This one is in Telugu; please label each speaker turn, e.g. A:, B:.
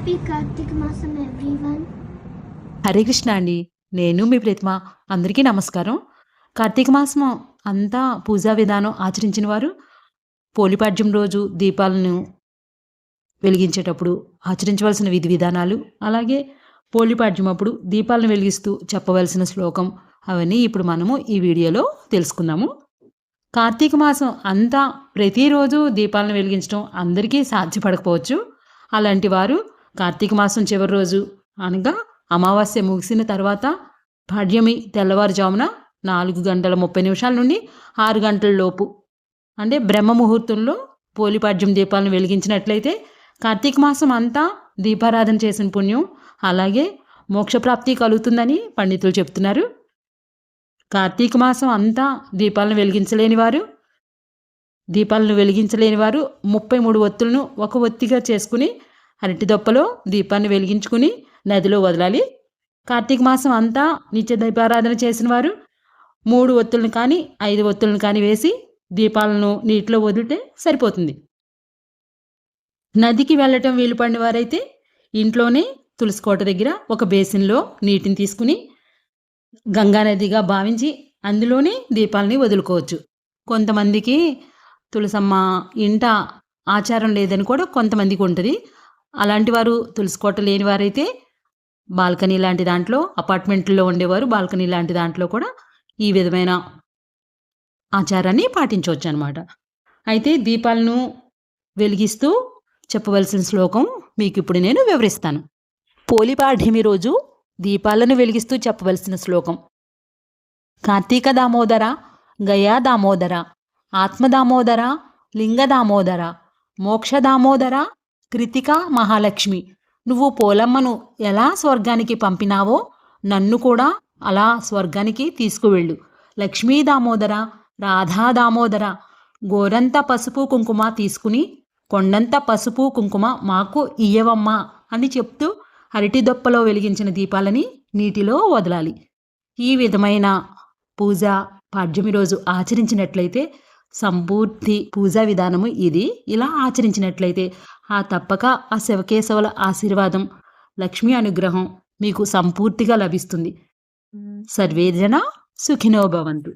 A: హ్యాపీ కార్తీక మాసం ఎవ్రీవన్.
B: హరే కృష్ణ అండి. నేను మీ ప్రతిమ. అందరికీ నమస్కారం. కార్తీక మాసం అంతా పూజా విధానం ఆచరించిన వారు పోలిపాడ్యం రోజు దీపాలను వెలిగించేటప్పుడు ఆచరించవలసిన విధి విధానాలు అలాగే పోలిపాడ్యం అప్పుడు దీపాలను వెలిగిస్తూ చెప్పవలసిన శ్లోకం అవన్నీ ఇప్పుడు మనము ఈ వీడియోలో తెలుసుకుందాము. కార్తీక మాసం అంతా ప్రతిరోజు దీపాలను వెలిగించడం అందరికీ సాధ్యపడకపోవచ్చు. అలాంటి వారు కార్తీక మాసం చివరి రోజు అనగా అమావాస్య ముగిసిన తర్వాత పాడ్యమి తెల్లవారుజామున నాలుగు గంటల ముప్పై నిమిషాల నుండి ఆరు గంటల లోపు. అంటే బ్రహ్మ ముహూర్తంలో పోలిపాడ్యం దీపాలను వెలిగించినట్లయితే కార్తీక మాసం అంతా దీపారాధన చేసిన పుణ్యం అలాగే మోక్షప్రాప్తి కలుగుతుందని పండితులు చెప్తున్నారు. కార్తీక మాసం అంతా దీపాలను వెలిగించలేని వారు దీపాలను వెలిగించలేని వారు ముప్పై మూడు ఒత్తులను ఒక ఒత్తిగా చేసుకుని అరటి దొప్పలో దీపాన్ని వెలిగించుకుని నదిలో వదలాలి. కార్తీక మాసం అంతా నిత్య దీపారాధన చేసిన వారు మూడు ఒత్తులను కానీ ఐదు ఒత్తులను కానీ వేసి దీపాలను నీటిలో వదిలితే సరిపోతుంది. నదికి వెళ్ళటం వీలు పడిన వారైతే ఇంట్లోనే తులసికోట దగ్గర ఒక బేసిన్లో నీటిని తీసుకుని గంగా నదిగా భావించి అందులోనే దీపాలని వదులుకోవచ్చు. కొంతమందికి తులసమ్మ ఇంట ఆచారం లేదని కూడా కొంతమందికి ఉంటుంది. అలాంటి వారు తులసికోట లేని వారైతే బాల్కనీ లాంటి దాంట్లో అపార్ట్మెంట్లో ఉండేవారు బాల్కనీ లాంటి దాంట్లో కూడా ఈ విధమైన ఆచారాన్ని పాటించవచ్చు అనమాట అయితే దీపాలను వెలిగిస్తూ చెప్పవలసిన శ్లోకం మీకు ఇప్పుడు నేను వివరిస్తాను. పోలిపాఠ్యమి రోజు దీపాలను వెలిగిస్తూ చెప్పవలసిన శ్లోకం. కార్తీక దామోదర గయా దామోదర ఆత్మ దామోదర లింగ దామోదర మోక్ష దామోదర కృతిక మహాలక్ష్మి నువ్వు పోలమ్మను ఎలా స్వర్గానికి పంపినావో నన్ను కూడా అలా స్వర్గానికి తీసుకువెళ్ళు. లక్ష్మీ దామోదర రాధా దామోదర గోరంత పసుపు కుంకుమ తీసుకుని కొండంత పసుపు కుంకుమ మాకు ఇయ్యవమ్మా అని చెప్తూ అరటి దొప్పలో వెలిగించిన దీపాలని నీటిలో వదలాలి. ఈ విధమైన పూజ పాడ్యమి రోజు ఆచరించినట్లయితే సంపూర్తి పూజా విధానము ఇది. ఇలా ఆచరించినట్లయితే ఆ తప్పక ఆ శివకేశవుల ఆశీర్వాదం లక్ష్మీ అనుగ్రహం మీకు సంపూర్తిగా లభిస్తుంది. సర్వేజన సుఖినో భవంతు.